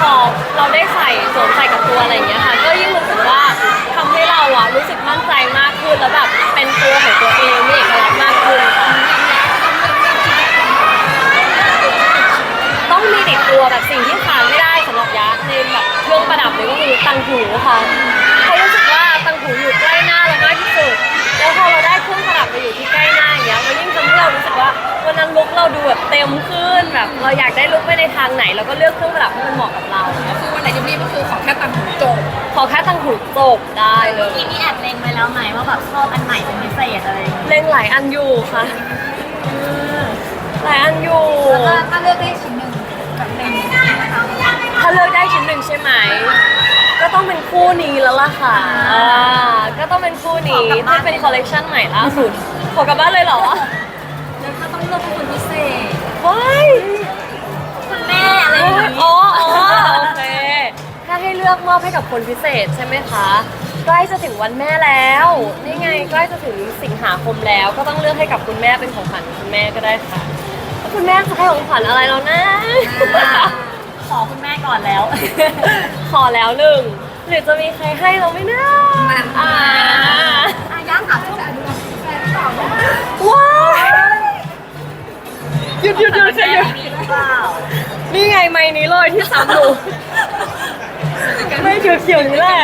พอเราได้ใส่สวมใส่กับตัวอะไรอย่างเงี้ยค่ะ ก็ยิ่งรู้สึกว่าทำให้เราอะรู้สึกมั่นใจมากขึ้นแล้วแบบเป็นตัวของตัวเองเนี่ย ดูแบบเต็มขึ้นแบบ เราอยากได้ลุคไปในทางไหนเราก็เลือกเครื่องประดับให้มันเหมาะกับเราก็คือวันไหนรีบๆก็คือขอแค่ตังหูจบขอแค่ตังหูจบได้เลยทีนี้แอบเล็งไว้แล้วไหมว่าแบบชอบอันไหนเป็นพิเศษอะไรอย่างเงี้ยเล่งหลายอันอยู่ค่ะหลายอันอยู่ แล้วก็ถ้าเลือกได้ชิ้นหนึ่งแบบหนึ่งนะคะถ้าเลือกได้ชิ้นหนึ่งใช่ไหม ก็ต้องเป็นคู่นี้แล้วล่ะค่ะอ่าก็ต้องเป็นคู่นี้ที่เป็นคอลเลกชันใหม่ล่าสุดขอกลับบ้านเลยเหรอ แล้วถ้าต้องเลือกเป็นคนพิเศ ษว้ายคุณแม่อะไรอย่างงี้อ๋ออ๋อโอเค ถ้าให้เลือกมอบให้กับคนพิเศษใช่ไหมคะ ใกล้จะถึงวันแม่แล้ว นี่ไงใกล้จะถึงสิงหาคมแล้ว ก็ต้องเลือกให้กับคุณแม่เป็นของขวัญคุณแม่ก็ได้ค่ะแล้วคุณแม่จะให้ของขวัญอะไรเรานะ ขอคุณแม่ก่อนแล้ว ขอแล้วหนึ่งหรือจะมีใครให้เราไหม่น่า งไม้นี้เลยที่ซ้ำหนูไม่เขียวเขียวๆนี่แหละ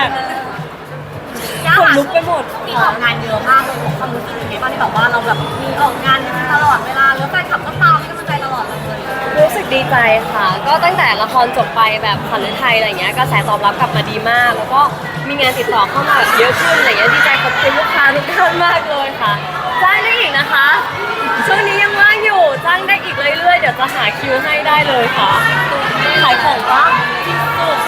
ย่าขนถามลุกไปหมดที่ออกงานเยอะมากเลยความรู้สึกยังไงบ้างที่แบบว่าเราแบบมีออกงานตลอดเวลาแล้วแฟนคลับก็ตามให้กำลังใจตลอดเลยรู้สึกดีใจค่ะ ก็ตั้งแต่ละครจบไปแบบขวัญฤทัยอะไรเงี้ยกระแสตอบรับกลับมาดีมาก แล้วก็มีงานติดต่อเข้ามาแบบเยอะขึ้นอะไรเงี้ยดีใจขอบคุณลูกค้าทุกท่านมากเลยค่ะจ้างได้อีกนะคะช่วงนี้ยังว่างาคิวให้ได้เลยค่ะขายของปะ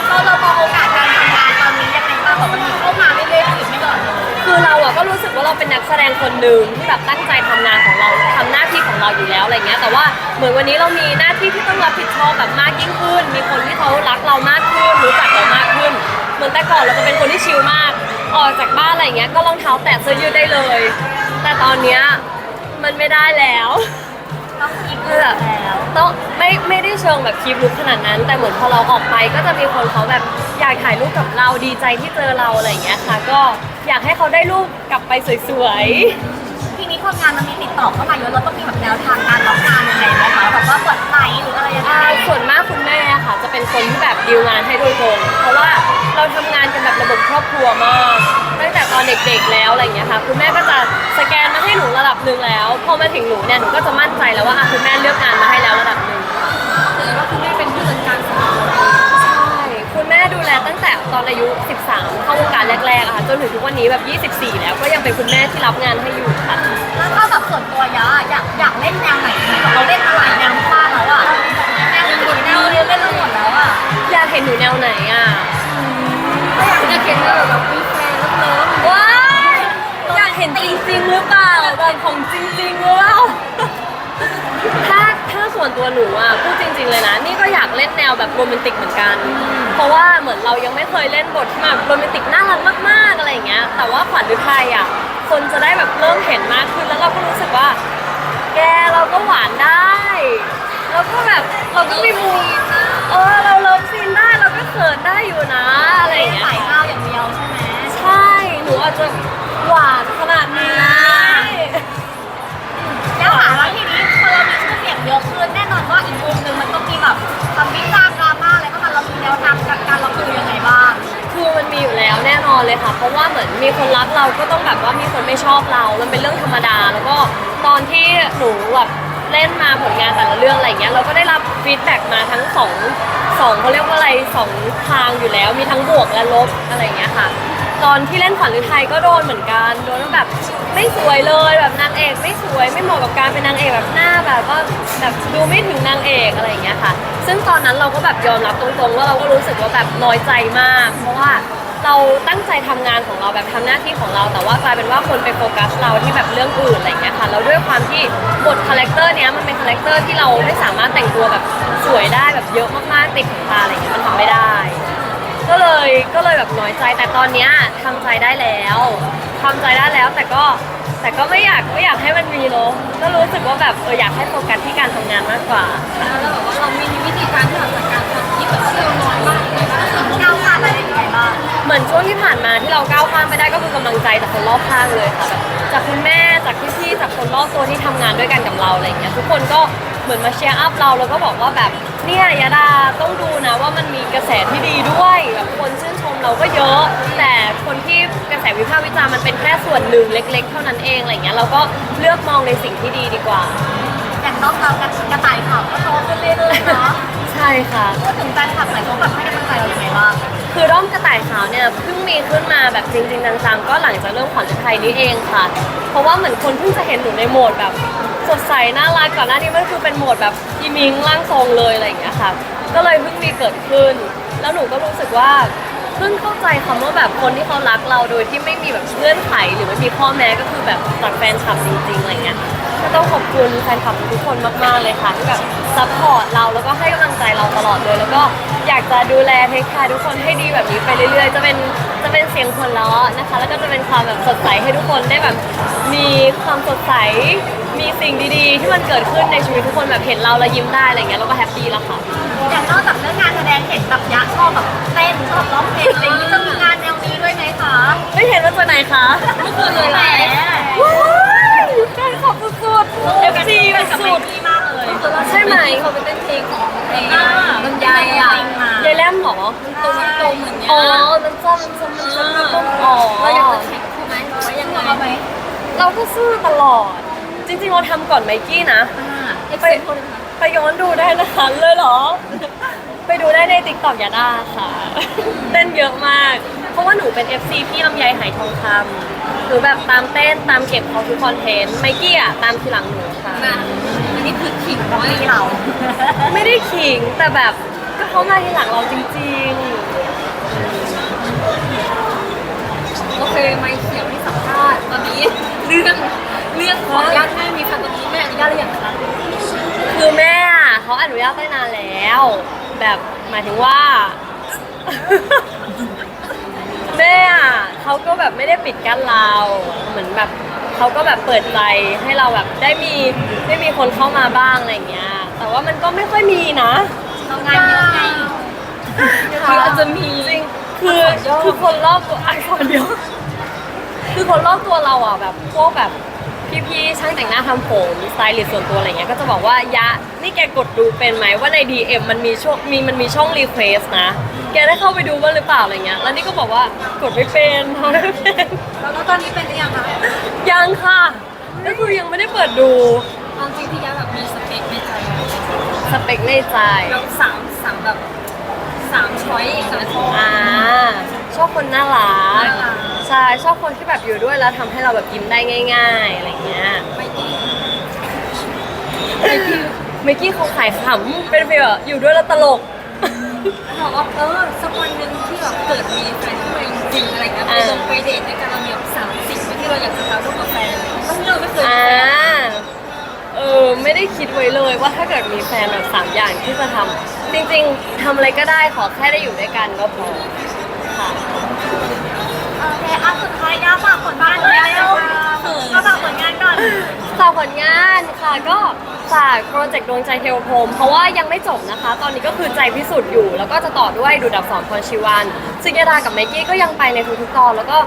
เราเรามองโอกาสการทำงานตอนนี้ยังไงบ้างแบบมันมีเข้ามาเรื่อยๆหรือไม่ก่อนเลยคือเราอะก็รู้สึกว่าเราเป็นนักแสดงคนหนึ่งที่แบบตั้งใจทำงานของเราทำหน้าที่ของเราอยู่แล้วอะไรเงี้ย แต่ว่าเหมือนวันนี้เรามีหน้าที่ที่ต้องรับผิดชอบแบบมากยิ่งขึ้น มีคนที่เขารักเรามากขึ้นรู้จักเรามากขึ้น เหมือนแต่ก่อนเราจะเป็นคนที่ชิลมากออกจากบ้านอะไรเงี้ยก็รองเท้าแตะเสื้อยืดได้เลย แต่ตอนเนี้ยมันไม่ได้แล้ว ต้องคิดเลือกแล้วต้องไม่ไม่ได้เชิงแบบคีบลุกขนาดนั้น แต่เหมือนพอเราออกไปก็จะมีคนเขาแบบอยากถ่ายรูปกับเราดีใจที่เจอเราอะไรอย่างเงี้ยค่ะ ก็อยากให้เขาได้รูปกลับไปสวยๆทีนี้คนงานมันมีติดต่อเข้ามาเยอะเราต้องมีแบบแนวทางการรับงานยังไงไหมคะแบบว่าเปิดไหนหรืออะไรยังไงอ่าส่วนมากคุณแม่ค่ะ จะเป็นคนที่แบบดีลงานให้โดยตรงเพราะว่าเราทำงานกันแบบระบบครอบครัวมากตั้งแต่ต อนเด็กๆแล้วอะไรอย่างเงี้ยค่ะคุณแม่ก็จะสแกนมาให้หนูระดับหนึ่งแล้วพอมาถึงหนูเนี่ยหนูก็จะมั่นใจแล้วว่าอะคุณแม่เลือกงานมาให้แล้วระดับหนึ่งคือว่าคุณแม่เป็นผู้จัดการสาวใช่คุณแม่ดูแลตั้งแต่ตอนอายุ 13 เข้าวงการแรกๆอะค่ะจนถึงทุกวันนี้แบบ 24 แล้วก็ยังเป็นคุณแม่ที่รับงานให้อยู่ค่ะแล้วถ้าแบบส่วนตัวยะอยากอยากเล่นแนวไหนแบบเราเล่นมาหลายแนวมากแล้วอะแนวอื่นแนวเรียนเล่นมาหมดแล้วอะอยากเห็นหนูแนวไหนอะก็อยากจะเห็นว่าแบบมีแฟนแล้วเลิฟ ว้ายอยากเห็นจริงๆหรือเปล่าแบบของจริงๆหรือเปล่าถ้าถ้าส่วนตัวหนูอะพูดจริง ๆ เลยนะ นี่ก็อยากเล่นแนวแบบโรแมนติกเหมือนกัน เพราะว่าเหมือนเรายังไม่เคยเล่นบทที่แบบโรแมนติกน่ารักมากๆอะไรอย่างเงี้ย แต่ว่าขวัญฤทัยอะคนจะได้แบบเริ่มเห็นมากขึ้นแล้วเราก็รู้สึกว่า แกเราก็หวานได้แล้วก็แบบเราก็มีมุมเออเราเลิฟซีนได้เราก็เขินได้อยู่นะอะไรอย่างเงี้ย หนูอาจจะหวานขนาดนี้ แล้วถามว่าทีนี้พอเรามีชื่อเสียงเยอะขึ้นแน่นอนว่าอีกมุมหนึ่งมันต้องมีแบบคำวิจารณ์ดราม่าอะไรเข้ามาเรามีแนวทางการรับมือยังไงบ้างคือมันมีอยู่แล้วแน่นอนเลยค่ะ เพราะว่าเหมือนมีคนรักเราก็ต้องแบบว่ามีคนไม่ชอบเรา มันเป็นเรื่องธรรมดา แล้วก็ตอนที่หนูแบบเล่นมาผลงานแต่ละเรื่องอะไรเงี้ยเราก็ได้รับฟีดแบ็กมาทั้งสองสองเขาเรียกว่าอะไรสองทางอยู่แล้ว มีทั้งบวกและลบอะไรเงี้ยค่ะ ตอนที่เล่นขวัญฤทัยก็โดนเหมือนกัน โดนว่าแบบไม่สวยเลยแบบนางเอกไม่สวยไม่เหมาะกับการเป็นนางเอกแบบหน้าแบบว่าแบบดูไม่ถึงนางเอกอะไรอย่างเงี้ยค่ะ ซึ่งตอนนั้นเราก็แบบยอมรับตรงๆว่าเราก็รู้สึกว่าแบบน้อยใจมาก เพราะว่าเราตั้งใจทำงานของเราแบบทำหน้าที่ของเรา แต่ว่ากลายเป็นว่าคนไปโฟกัสเราที่แบบเรื่องอื่นอะไรอย่างเงี้ยค่ะแล้วด้วยความที่บทคาแรคเตอร์เนี้ยมันเป็นคาแรคเตอร์ที่เราไม่สามารถแต่งตัวแบบสวยได้แบบเยอะมากๆติดขนตาอะไรอย่างเงี้ยมันทำไม่ได้ ก็เลยก็เลยแบบน้อยใจแต่ตอนเนี้ยทำใจได้แล้วทำใจได้แล้วแต่ก็แต่ก็ไม่อยากไม่อยากให้มันมีเนอะก็รู้สึกว่าแบบเอออยากให้โฟกัสที่การทำงานมากกว่า แล้วแบบว่าเรามีวิธีการที่เราจัดการกับที่ที่แบบที่เราน้อยมากเลยนะก้าวผ่านอะไรยังไงบ้างเหมือนช่วงที่ผ่านมาที่เราก้าวข้ามไปได้ก็คือกำลังใจจากคนรอบข้างเลยค่ะแบบจากคุณแม่จากพี่ๆจากคนรอบตัวที่ทำงานด้วยกันกับเราอะไรอย่างเงี้ยทุกคนก็ เหมือนมาเชียร์อัพเราแล้วก็บอกว่าแบบเนี่ยยาดาต้องดูนะว่ามันมีกระแสที่ดีด้วยแบบคนชื่นชมเราก็เยอะ แต่คนที่กระแสวิพากษ์วิจารณ์มันเป็นแค่ส่วนหนึ่งเล็ก ๆ เท่านั้นเองอะไรเงี้ยเราก็เลือกมองในสิ่งที่ดีดีกว่า อย่างน้องเรากระต่ายขาวก็โตขึ้นเรื่อยๆเนาะใช่ค่ะ พูดถึงแฟนคลับหน่อยเขาแบบให้กำลังใจเราอย่างไรบ้างคือร่มกระต่ายขาวเนี่ยเพิ่งมีขึ้นมาแบบจริงๆจังๆก็หลังจากเรื่องขวัญฤทัยนี้เองค่ะ เพราะว่าเหมือนคนเพิ่งจะเห็นหนูในโหมดแบบ สดใสน่ารักก่อนหน้านี้มันคือเป็นโหมดแบบอีมิงร่างทรงเลยอะไรอย่างเงี้ยค่ะ ก็เลยเพิ่งมีเกิดขึ้น แล้วหนูก็รู้สึกว่าเพิ่งเข้าใจคำว่าแบบคนที่เขารักเราโดยที่ไม่มีแบบเงื่อนไขหรือไม่มีข้อแม้ก็คือแบบจากแฟนคลับจริงๆอะไรเงี้ยก็ต้องขอบคุณแฟนคลับทุกคนมากๆเลยค่ะที่แบบซัพพอร์ตเราแล้วก็ให้กำลังใจเราตลอดเลย แล้วก็อยากจะดูแลเทคแคร์ทุกคนให้ดีแบบนี้ไปเรื่อยๆ จะเป็นจะเป็นเสียงหัวเราะนะคะ แล้วก็จะเป็นความแบบสดใสให้ทุกคนได้แบบมีความสดใส มีสิ่งดีๆ ที่มันเกิดขึ้นในชีวิตทุกคนแบบเห็นเราแล้วยิ้มได้อะไรเงี้ยเราก็แฮปปี้แล้วค่ะ อย่างนอกจากเรื่องงานแสดงเห็นแบบยะชอบแบบเต้นชอบร้องเพลงอะไรอย่างนี้จะมีงานแนวนี้ด้วยไหมคะไม่เห็นว่าจากไหนคะเมื่อคืนเลยแหละว้ายแฟนคลับสุดๆ FC กับสุดพี่มากเลยใช่ไหมเขาไปเต้นเพลงของเพลงอ่าลำไยอะยายแลมเหรอตรงมันตรงเหมือนเนี้ยอ๋อมันส้มมันส้มมันส้มมันส้มอ๋อเราอยากจะแข่งใช่ไหมหรือว่ายังไงเอาไหมเราก็สู้ตลอด จริงๆเราทำก่อนไมกี้นะ เอ็กเซ็นคนค่ะไปย้อนดูได้นะคะเลยเหรอ ไปดูได้ในติ๊กต็อกยาด้าค่ะ เต้นเยอะมาก เพราะว่าหนูเป็น FC พี่ลำไยไหทองคำหนูแบบตามเต้นตามเก็บเขาทุกคอนเทนต์ไมกี้อะตามทีหลังหนูค่ะนะอันนี้คือขิงน้องไว้พี่เราไม่ได้ขิงแต่แบบก็เขามาทีหลังเราจริงโอเคไม่เขียวที่สัมภาษณ์ตอนนี้เรื่อง เรื่องขออนุญาตแม่มีแฟนตอนนี้แม่อนุญาตหรือยังคะๆคือแม่อะเขาอนุญาตตั้งนานแล้ว แบบหมายถึงว่า แม่อะเขาก็แบบไม่ได้ปิดกั้นเรา เหมือนแบบเขาก็แบบเปิดใจให้เราแบบได้มีได้มีคนเข้ามาบ้างอะไรอย่างเงี้ย แต่ว่ามันก็ไม่ค่อยมีนะ เรางานเยอะไงคืออาจจะมีจริงคือคือคนรอบตัวไอคอนเดียว คือคนรอบตัวเราอะแบบพวกแบบ พี่ๆช่างแต่งหน้าทำผมสไตลิสต์ส่วนตัวอะไรเงี้ยก็จะบอกว่ายะนี่แกกดดูเป็นไหมว่าใน DM มันมีช่องมีมันมีช่องรีเควสนะ แกได้เข้าไปดูบ้างหรือเปล่าอะไรเงี้ยแล้วนี่ก็บอกว่ากดไม่เป็นทำไม่เป็นแล้วตอนนี้เป็นหรือยังคะยังค่ะก็คือยังไม่ได้เปิดดูเอาจริงพี่ยาแบบมีสเปคในใจไหมสเปคในใจเราสามสามแบบสามช้อยสามช้อยอ่าชอบคนน่ารักน่ารัก ใช่ชอบคนที่แบบอยู่ด้วยแล้วทำให้เราแบบยิ้มได้ง่าย ๆอะไรเงี้ยไม่ดีเมกกี้เขาขายขำเป็นฟีลแบบอยู่ด้วยแล้วตลกบอกว่าเออสักวันหนึ่งที่แบบเกิดมีแฟนขึ้นมาจริงๆอะไรเงี้ยไปอ่าลงไปเดทด้วยกันเรามีแบบสามสิ่งที่เราอยากจะทำร่วมกับแฟนอะไรเงี้ยซึ่งเราไม่เคยมีอ่า แฟนเออ ไม่ได้คิดไว้เลยว่าถ้าเกิดมีแฟนแบบสามอย่างที่จะทำจริงๆทำอะไรก็ได้ขอแค่ได้อยู่ด้วยกันก็พอค่ะโอ เคอะสุดท้ายยาฝากผลงานเลยเร็วก็ฝากผลงานก่อนฝากผลงานค่ะก็ฝากโปรเจกต์ดวงใจเทลพรมเพราะว่ายังไม่จบนะคะ ตอนนี้ก็คือใจพิสูจน์อยู่ แล้วก็จะต่อด้วยดูดับสอนพรชีวันซึ่งยาดากับไมกี้ก็ยังไปในทุกๆตอนแล้วก็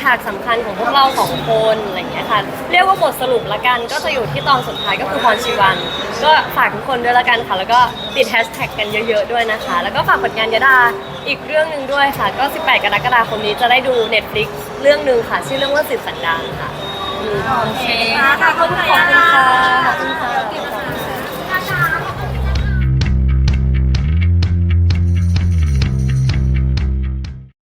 ฉากสำคัญของพวกเราสองคนอะไรอย่างเงี้ยค่ะ เรียกว่าบทสรุปละกันก็จะอยู่ที่ตอนสุดท้ายก็คือพรชีวัน ก็ฝากทุกคนด้วยละกันค่ะ แล้วก็ติดแฮชแท็กกันเยอะๆด้วยนะคะ แล้วก็ฝากผลงานยาดาอีกเรื่องหนึ่งด้วยค่ะ ก็ 18 กรกฎาคมนี้จะได้ดู Netflix เรื่องหนึ่งค่ะ ชื่อเรื่องว่าสิทธิสันดานค่ะอืมโอเคค่ะขอบคุณค่ะขอบคุณค่ะขอบคุณค่ะ